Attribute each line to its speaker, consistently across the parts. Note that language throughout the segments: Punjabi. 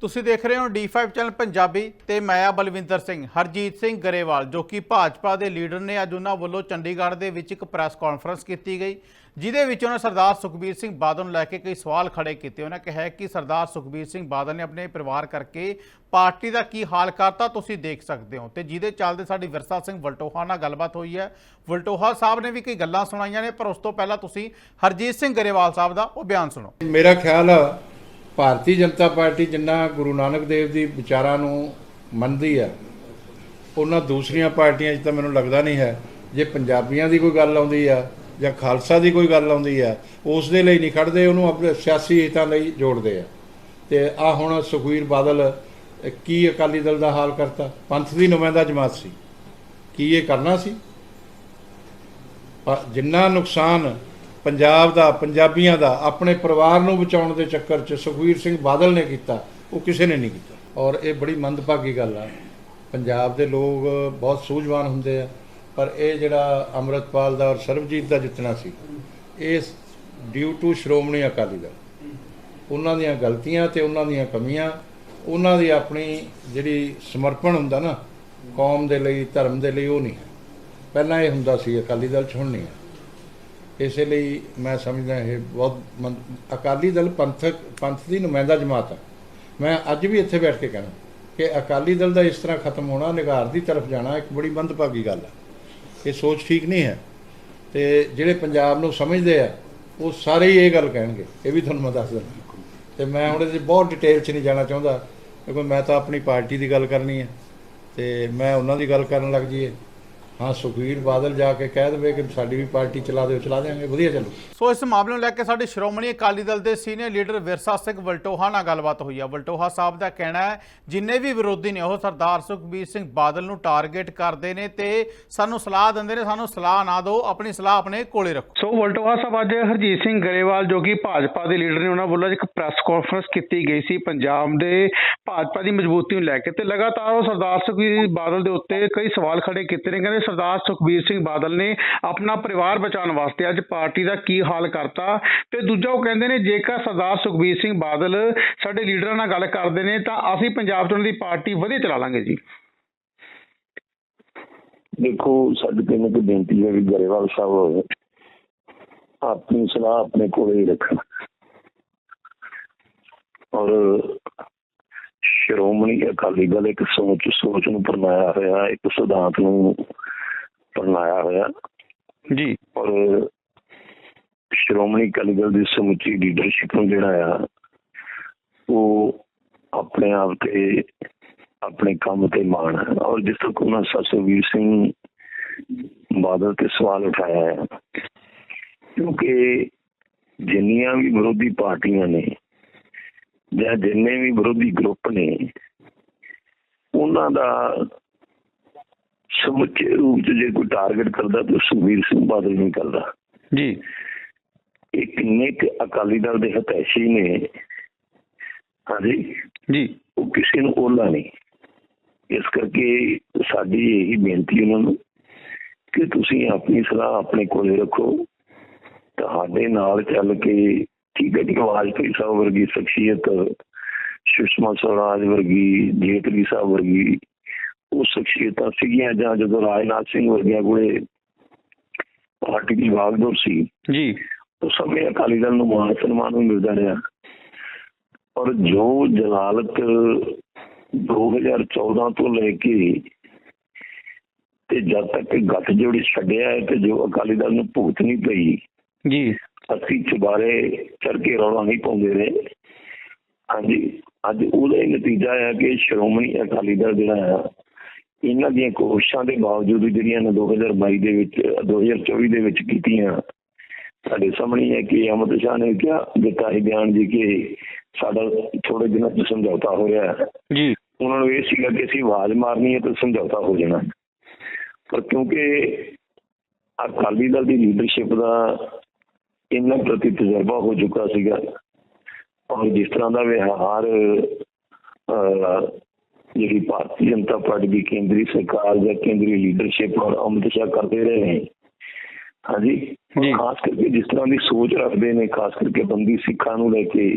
Speaker 1: ਤੁਸੀਂ ਦੇਖ ਰਹੇ ਹੋ D5 ਚੈਨਲ ਪੰਜਾਬੀ ਤੇ ਮੈਂ ਆ ਬਲਵਿੰਦਰ ਸਿੰਘ ਹਰਜੀਤ ਸਿੰਘ ਗਰੇਵਾਲ ਜੋ ਕਿ ਭਾਜਪਾ ਦੇ ਲੀਡਰ ਨੇ ਅੱਜ ਉਹਨਾਂ ਵੱਲੋਂ ਚੰਡੀਗੜ੍ਹ ਦੇ ਵਿੱਚ ਇੱਕ ਪ੍ਰੈਸ ਕਾਨਫਰੰਸ ਕੀਤੀ ਗਈ ਜਿਹਦੇ ਵਿੱਚ ਉਹਨਾਂ ਸਰਦਾਰ ਸੁਖਬੀਰ ਸਿੰਘ ਬਾਦਲ ਨੂੰ ਲੈ ਕੇ ਕਈ ਸਵਾਲ ਖੜੇ ਕੀਤੇ। ਉਹਨਾਂ ਕਿਹਾ ਕਿ ਸਰਦਾਰ ਸੁਖਬੀਰ ਸਿੰਘ ਬਾਦਲ ਨੇ ਆਪਣੇ ਪਰਿਵਾਰ ਕਰਕੇ ਪਾਰਟੀ ਦਾ ਕੀ ਹਾਲ ਕਰਤਾ ਤੁਸੀਂ ਦੇਖ ਸਕਦੇ ਹੋ। ਤੇ ਜਿਹਦੇ ਚੱਲਦੇ ਸਾਡੀ ਵਿਰਸਾ ਸਿੰਘ ਵਲਟੋਹਾ ਨਾਲ ਗੱਲਬਾਤ ਹੋਈ ਹੈ। ਵਲਟੋਹਾ ਸਾਹਿਬ ਨੇ ਵੀ ਕਈ ਗੱਲਾਂ ਸੁਣਾਈਆਂ ਨੇ ਪਰ ਉਸ ਤੋਂ ਪਹਿਲਾਂ ਤੁਸੀਂ ਹਰਜੀਤ ਸਿੰਘ ਗਰੇਵਾਲ ਸਾਹਿਬ ਦਾ ਉਹ ਬਿਆਨ ਸੁਣੋ।
Speaker 2: ਮੇਰਾ ਖਿਆਲ ਆ, ਭਾਰਤੀ ਜਨਤਾ ਪਾਰਟੀ ਜਿੰਨਾ ਗੁਰੂ ਨਾਨਕ ਦੇਵ ਦੀ ਵਿਚਾਰਾਂ ਨੂੰ ਮੰਨਦੀ ਹੈ ਉਹਨਾਂ ਦੂਸਰੀਆਂ ਪਾਰਟੀਆਂ 'ਚ ਤਾਂ ਮੈਨੂੰ ਲੱਗਦਾ ਨਹੀਂ ਹੈ। ਜੇ ਪੰਜਾਬੀਆਂ ਦੀ ਕੋਈ ਗੱਲ ਆਉਂਦੀ ਆ ਜਾਂ ਖਾਲਸਾ ਦੀ ਕੋਈ ਗੱਲ ਆਉਂਦੀ ਆ, ਉਸ ਦੇ ਲਈ ਨਹੀਂ ਖੜਦੇ, ਉਹਨੂੰ ਆਪਣੇ ਸਿਆਸੀ ਹਿੱਤਾਂ ਲਈ ਜੋੜਦੇ ਆ। ਤੇ ਆ ਹੁਣ ਸੁਖਵੀਰ ਬਾਦਲ, ਕੀ ਅਕਾਲੀ ਦਲ ਦਾ ਹਾਲ ਕਰਤਾ? ਪੰਥ ਦੀ ਨੁਮਾਇੰਦਾ ਜਮਾਤ ਸੀ। ਕੀ ਇਹ ਕਰਨਾ ਸੀ? ਪਰ ਜਿੰਨਾ ਨੁਕਸਾਨ ਪੰਜਾਬ ਦਾ, ਪੰਜਾਬੀਆਂ ਦਾ, ਆਪਣੇ ਪਰਿਵਾਰ ਨੂੰ ਬਚਾਉਣ ਦੇ ਚੱਕਰ 'ਚ ਸੁਖਵੀਰ ਸਿੰਘ ਬਾਦਲ ਨੇ ਕੀਤਾ, ਉਹ ਕਿਸੇ ਨੇ ਨਹੀਂ ਕੀਤਾ। ਔਰ ਇਹ ਬੜੀ ਮੰਦਭਾਗੀ ਗੱਲ ਆ। ਪੰਜਾਬ ਦੇ ਲੋਕ ਬਹੁਤ ਸੂਝਵਾਨ ਹੁੰਦੇ ਆ, ਪਰ ਇਹ ਜਿਹੜਾ ਅੰਮ੍ਰਿਤਪਾਲ ਦਾ ਔਰ ਸਰਬਜੀਤ ਦਾ ਜਿੱਤਣਾ ਸੀ, ਇਹ ਡਿਊ ਟੂ ਸ਼੍ਰੋਮਣੀ ਅਕਾਲੀ ਦਲ। ਉਹਨਾਂ ਦੀਆਂ ਗਲਤੀਆਂ ਤੇ ਉਹਨਾਂ ਦੀਆਂ ਕਮੀਆਂ, ਉਹਨਾਂ ਦੀ ਆਪਣੀ ਜਿਹੜੀ ਸਮਰਪਣ ਹੁੰਦਾ ਨਾ, ਕੌਮ ਦੇ ਲਈ, ਧਰਮ ਦੇ ਲਈ ਉਹ ਨਹੀਂ ਪਹਿਲਾਂ ਇਹ ਹੁੰਦਾ ਸੀ ਅਕਾਲੀ ਦਲ 'ਚ, ਹੁਣ ਨਹੀਂ ਹੈ। ਇਸੇ ਲਈ ਮੈਂ ਸਮਝਦਾ ਇਹ ਬਹੁਤ ਮੰਦ- ਅਕਾਲੀ ਦਲ ਪੰਥਕ ਪੰਥ ਦੀ ਨੁਮਾਇੰਦਾ ਜਮਾਤ ਹੈ ਮੈਂ ਅੱਜ ਵੀ ਇੱਥੇ ਬੈਠ ਕੇ ਕਹਿਣਾ ਕਿ ਅਕਾਲੀ ਦਲ ਦਾ ਇਸ ਤਰ੍ਹਾਂ ਖਤਮ ਹੋਣਾ ਨਿਗਾਰ ਦੀ ਤਰਫ ਜਾਣਾ ਇੱਕ ਬੜੀ ਮੰਦਭਾਗੀ ਗੱਲ ਹੈ ਇਹ ਸੋਚ ਠੀਕ ਨਹੀਂ ਹੈ। ਤੇ ਜਿਹੜੇ ਪੰਜਾਬ ਨੂੰ ਸਮਝਦੇ ਆ, ਉਹ ਸਾਰੇ ਹੀ ਇਹ ਗੱਲ ਕਹਿਣਗੇ। ਇਹ ਵੀ ਤੁਹਾਨੂੰ ਮੈਂ ਦੱਸ ਦਿੰਦਾ। ਤੇ ਮੈਂ ਹੁਣ ਇਹਦੇ ਬਹੁਤ ਡਿਟੇਲ 'ਚ ਨਹੀਂ ਜਾਣਾ ਚਾਹੁੰਦਾ। ਕਿਉਂਕਿ ਮੈਂ ਤਾਂ ਆਪਣੀ ਪਾਰਟੀ ਦੀ ਗੱਲ ਕਰਨੀ ਹੈ। ਤੇ ਮੈਂ ਉਹਨਾਂ ਦੀ ਗੱਲ ਕਰਨ ਲੱਗ ਜੀਏ ਹਾਂ ਸੁਖਵੀਰ ਬਾਦਲ ਜਾ ਕੇ ਕਹਿ ਦੇਵੇ ਕਿ ਸਾਡੀ ਵੀ ਪਾਰਟੀ ਚਲਾ ਦਿਓ ਚਲਾ ਦਿਆਂਗੇ ਵਧੀਆ ਚੱਲੂ।
Speaker 1: ਸੋ ਇਸ ਮਾਮਲੇ ਨੂੰ ਲੈ ਕੇ ਸਾਡੇ ਸ਼੍ਰੋਮਣੀ ਅਕਾਲੀ ਦਲ ਦੇ ਸੀਨੀਅਰ ਲੀਡਰ ਵਿਰਸਾ ਸਿੰਘ ਵਲਟੋਹਾ ਨਾਲ ਗੱਲਬਾਤ ਹੋਈ ਹੈ ਵਲਟੋਹਾ ਸਾਹਿਬ ਦਾ ਕਹਿਣਾ ਹੈ ਜਿੰਨੇ ਵੀ ਵਿਰੋਧੀ ਨੇ ਉਹ ਸਰਦਾਰ ਸੁਖਬੀਰ ਸਿੰਘ ਬਾਦਲ ਨੂੰ ਟਾਰਗੇਟ ਕਰਦੇ ਨੇ ਤੇ ਸਾਨੂੰ ਸਲਾਹ ਦਿੰਦੇ ਨੇ ਸਾਨੂੰ ਸਲਾਹ ਨਾ ਦਿਓ ਆਪਣੀ ਸਲਾਹ ਆਪਣੇ ਕੋਲੇ ਰੱਖੋ।
Speaker 3: ਸੋ ਵਲਟੋਹਾ ਸਾਹਿਬ ਅੱਜ ਹਰਜੀਤ ਸਿੰਘ ਗਰੇਵਾਲ ਜੋ ਕਿ ਭਾਜਪਾ ਦੇ ਲੀਡਰ ਨੇ ਉਹਨਾਂ ਵੱਲੋਂ ਇੱਕ ਪ੍ਰੈਸ ਕਾਨਫਰੰਸ ਕੀਤੀ ਗਈ ਸੀ ਪੰਜਾਬ ਦੇ ਭਾਜਪਾ ਦੀ ਮਜ਼ਬੂਤੀ ਨੂੰ ਲੈ ਕੇ ਤੇ ਲਗਾਤਾਰ ਉਹ ਸਰਦਾਰ ਸੁਖਬੀਰ ਬਾਦਲ ਦੇ ਉੱਤੇ ਕਈ ਸਵਾਲ ਖੜੇ ਕੀਤੇ ਨੇ ਕਹਿੰਦੇ ਸਰਦਾਰ ਸੁਖਬੀਰ ਸਿੰਘ ਬਾਦਲ ਨੇ ਆਪਣਾ ਪਰਿਵਾਰ ਬਚਾਉਣ ਵਾਸਤੇ ਅੱਜ ਪਾਰਟੀ ਦਾ ਕੀ ਹਾਲ ਕਰਤਾ ਤੇ ਦੂਜਾ ਉਹ ਕਹਿੰਦੇ ਨੇ, ਜੇਕਰ ਸਰਦਾਰ ਸੁਖਬੀਰ ਸਿੰਘ ਬਾਦਲ ਸਾਡੇ ਲੀਡਰਾਂ ਨਾਲ ਗੱਲ ਕਰਦੇ ਨੇ, ਤਾਂ ਅਸੀਂ ਪੰਜਾਬ ਤੋਂ ਦੀ ਪਾਰਟੀ ਵਧੀਆ ਚਲਾ ਲਾਂਗੇ ਜੀ।
Speaker 4: ਦੇਖੋ, ਸਾਡੇ ਤੇ ਇੱਕ ਬੇਨਤੀ ਹੈ ਵੀ ਗਰੇਵਾਲ ਸਾਹਿਬ ਆਪਣੀ ਸਲਾਹ ਆਪਣੇ ਕੋਲੇ ਹੀ ਰੱਖਣ। ਔਰ ਸ਼੍ਰੋਮਣੀ ਅਕਾਲੀ ਦਲ ਇੱਕ ਸੋਚ ਸੋਚ ਨੂੰ ਪਰਨਾਇਆ ਹੋਇਆ, ਇੱਕ ਸਿਧਾਂਤ ਨੂੰ ਪਰਨਾਇਆ ਹੋਇਆ।
Speaker 3: ਜੀ।
Speaker 4: ਔਰ ਸ਼੍ਰੋਮਣੀ ਅਕਾਲੀ ਦਲ ਦੀ ਸਮੁੱਚੀ ਲੀਡਰਸ਼ਿਪ ਨੂੰ ਜਿਹੜਾ ਆ ਉਹ ਆਪਣੇ ਆਪ ਤੇ ਆਪਣੇ ਕੰਮ ਤੇ ਮਾਣ ਹੈ। ਔਰ ਜਿਸ ਤੱਕ ਉਹਨਾਂ ਸਤਸਵੀਰ ਸਿੰਘ ਬਾਦਲ ਤੇ ਸਵਾਲ ਉਠਾਇਆ ਹੈ ਕਿਉਂਕਿ ਜਿੰਨੀਆਂ ਵੀ ਵਿਰੋਧੀ ਪਾਰਟੀਆਂ ਨੇ ਜਾਂ ਜਿੰਨੇ ਵੀ ਵਿਰੋਧੀ ਗਰੁੱਪ ਨੇ ਉਹਨਾਂ ਦਾ ਸਮੁੱਚੇ ਰੂਪ ਚ ਜੇ ਕੋਈ ਟਾਰਗੇਟ ਕਰਦਾ ਤਾਂ ਸੁਖਬੀਰ ਸਿੰਘ ਬਾਦਲ ਨਹੀਂ ਕਰਦਾ।
Speaker 3: ਜੀ।
Speaker 4: ਇਹ ਕਿੰਨੇ ਕੁ ਅਕਾਲੀ ਦਲ ਦੇ ਹਤੈਸ਼ੀ ਨੇ। ਹਾਂਜੀ।
Speaker 3: ਜੀ।
Speaker 4: ਉਹ ਕਿਸੇ ਨੂੰ ਓਲਾ ਨਹੀਂ। ਇਸ ਕਰਕੇ ਸਾਡੀ ਇਹੀ ਬੇਨਤੀ ਉਹਨਾਂ ਨੂੰ ਕਿ ਤੁਸੀਂ ਆਪਣੀ ਸਲਾਹ ਆਪਣੇ ਕੋਲੇ ਰੱਖੋ। ਤੁਹਾਡੇ ਨਾਲ ਚੱਲ ਕੇ ਠੀਕ ਹੈ ਜੀ ਵਾਜਪਾਈ ਸਾਹਿਬ ਵਰਗੀ ਸ਼ਖਸੀਅਤ ਸੁਸ਼ਮਾ ਸਵਰਾਜ ਵਰਗੀ ਜੇਤਲੀ ਸਾਹਿਬ ਵਰਗੀ ਉਹ ਸ਼ਖਸੀਅਤਾਂ ਸੀਗੀਆਂ ਜਾਂ ਜਦੋਂ ਰਾਜਨਾਥ ਸਿੰਘ ਵਰਗਿਆਂ ਕੋਲੇ ਪਾਰਟੀ ਦੀ ਵਾਗਡੋਰ ਸੀ
Speaker 3: ਜੀ।
Speaker 4: ਉਸ ਸਮੇਂ ਅਕਾਲੀ ਦਲ ਨੂੰ ਮਾਨ ਸਨਮਾਨ ਵੀ ਮਿਲਦਾ ਰਿਹਾ। ਔਰ ਜੋ ਜਲਾਲਤ 2014 ਤੋਂ ਲੈ ਕੇ ਤੇ ਜਦ ਤੱਕ ਗੱਠ ਜੋੜੀ ਛੱਡਿਆ ਹੈ ਤੇ ਜੋ ਅਕਾਲੀ ਦਲ ਨੂੰ ਭੁਗਤਣੀ ਪਈ
Speaker 3: ਜੀ।
Speaker 4: ਅਸੀਂ ਚੁਬਾਰੇ ਚੜ ਕੇ ਰੌਲਾ ਨਹੀਂ ਪਾਉਂਦੇ ਰਹੇ। ਹਾਂਜੀ ਅੱਜ ਉਹਦਾ ਹੀ ਨਤੀਜਾ ਹੈ ਕਿ ਸ਼੍ਰੋਮਣੀ ਅਕਾਲੀ ਦਲ ਜਿਹੜਾ ਆ ਇਹਨਾਂ ਦੀਆਂ ਕੋਸ਼ਿਸ਼ਾਂ ਦੇ ਬਾਵਜੂਦ ਜਿਹੜੀਆਂ ਨੇ 2022 ਦੇ ਵਿੱਚ 2024 ਦੇ ਵਿੱਚ ਕੀਤੀਆਂ ਸਾਡੇ ਸਾਹਮਣੇ ਹੈ ਕਿ ਅਮਿਤ ਸ਼ਾਹ ਨੇ ਕਿਹਾ ਦਿੱਤਾ ਸੀ ਬਿਆਨ ਜੀ ਕਿ ਸਾਡਾ ਥੋੜੇ ਦਿਨਾਂ ਚ ਸਮਝੌਤਾ ਹੋ ਰਿਹਾ ਹੈ।
Speaker 3: ਜੀ।
Speaker 4: ਉਹਨਾਂ ਨੂੰ ਇਹ ਸੀਗਾ ਕਿ ਅਸੀਂ ਆਵਾਜ਼ ਮਾਰਨੀ ਹੈ ਤਾਂ ਸਮਝੌਤਾ ਹੋ ਜਾਣਾ। ਪਰ ਕਿਉਂਕਿ ਅਕਾਲੀ ਦਲ ਦੀ ਲੀਡਰਸ਼ਿਪ ਦਾ ਇਹਨਾਂ ਪ੍ਰਤੀ ਤਜਰਬਾ ਹੋ ਚੁੱਕਾ ਸੀਗਾ ਔਰ ਜਿਸ ਤਰ੍ਹਾਂ ਦਾ ਵਿਹਾਰ ਜਿਹੜੀ ਭਾਰਤੀ ਜਨਤਾ ਪਾਰਟੀ ਦੀ ਕੇਂਦਰੀ ਸਰਕਾਰ ਜਾਂ ਕੇਂਦਰੀ ਲੀਡਰਸ਼ਿਪ ਔਰ ਅਮਿਤ ਸ਼ਾਹ ਕਰਦੇ ਰਹੇ ਨੇ ਹਾਂਜੀ। ਖਾਸ ਕਰਕੇ ਜਿਸ ਤਰ੍ਹਾਂ ਦੀ ਸੋਚ ਰੱਖਦੇ ਨੇ ਖਾਸ ਕਰਕੇ ਬੰਦੀ ਸਿੱਖਾਂ ਨੂੰ ਲੈ ਕੇ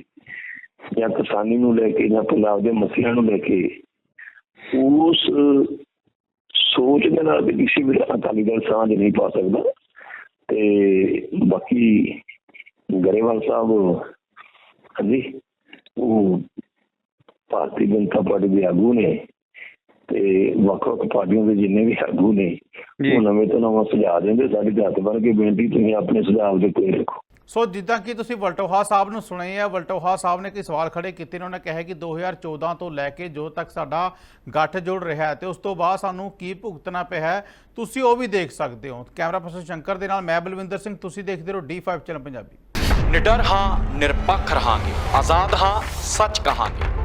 Speaker 4: ਜਾਂ ਕਿਸਾਨੀ ਨੂੰ ਲੈ ਕੇ ਜਾਂ ਪੰਜਾਬ ਦੇ ਮਸਲਿਆਂ ਨੂੰ ਲੈ ਕੇ ਉਸ ਸੋਚ ਦੇ ਨਾਲ ਵੀ ਕਿਸੇ ਵੀ ਅਕਾਲੀ ਦਲ ਸਾਂਝ ਨਹੀਂ ਪਾ ਸਕਦਾ ਤੇ ਬਾਕੀ ਗਰੇਵਾਲ ਸਾਹਿਬ ਹਾਂਜੀ ਉਹ ਭਾਰਤੀ ਜਨਤਾ ਪਾਰਟੀ ਦੇ ਆਗੂ ਨੇ ਤੇ ਵੱਖ ਵੱਖ ਪਾਰਟੀਆਂ ਦੇ ਜਿੰਨੇ ਵੀ ਆਗੂ ਨੇ। ਉਹ ਨਵੇਂ ਤੋਂ ਨਵਾਂ ਸੁਝਾਅ ਦਿੰਦੇ ਸਾਡੀ ਹੱਥ ਭਰ ਕੇ ਬੇਨਤੀ ਤੁਸੀਂ ਆਪਣੇ ਸੁਝਾਅ ਦੇ ਕੋਈ ਰੱਖੋ।
Speaker 1: ਸੋ ਜਿੱਦਾਂ ਕਿ ਤੁਸੀਂ ਵਲਟੋਹਾ ਸਾਹਿਬ ਨੂੰ ਸੁਣੇ ਆ ਵਲਟੋਹਾ ਸਾਹਿਬ ਨੇ ਕਈ ਸਵਾਲ ਖੜੇ ਕੀਤੇ ਨੇ ਉਹਨਾਂ ਕਿਹਾ ਕਿ 2014 ਤੋਂ ਲੈ ਕੇ ਜੋ ਤੱਕ ਸਾਡਾ ਗੱਠ ਜੁੜ ਰਿਹਾ ਹੈ ਤੇ ਉਸ ਤੋਂ ਬਾਅਦ ਸਾਨੂੰ ਕੀ ਭੁਗਤਣਾ ਪਿਆ ਹੈ ਤੁਸੀਂ ਉਹ ਵੀ ਦੇਖ ਸਕਦੇ ਹੋ। ਕੈਮਰਾ ਪਰਸਨ ਸ਼ੰਕਰ ਦੇ ਨਾਲ ਮੈਂ ਬਲਵਿੰਦਰ ਸਿੰਘ ਤੁਸੀਂ ਦੇਖਦੇ ਰਹੋ D5 ਚੈਨਲ ਪੰਜਾਬੀ।
Speaker 5: ਨਿਡਰ ਹਾਂ ਨਿਰਪੱਖ ਰਹਾਂਗੇ ਆਜ਼ਾਦ ਹਾਂ ਸੱਚ ਕਹਾਂਗੇ।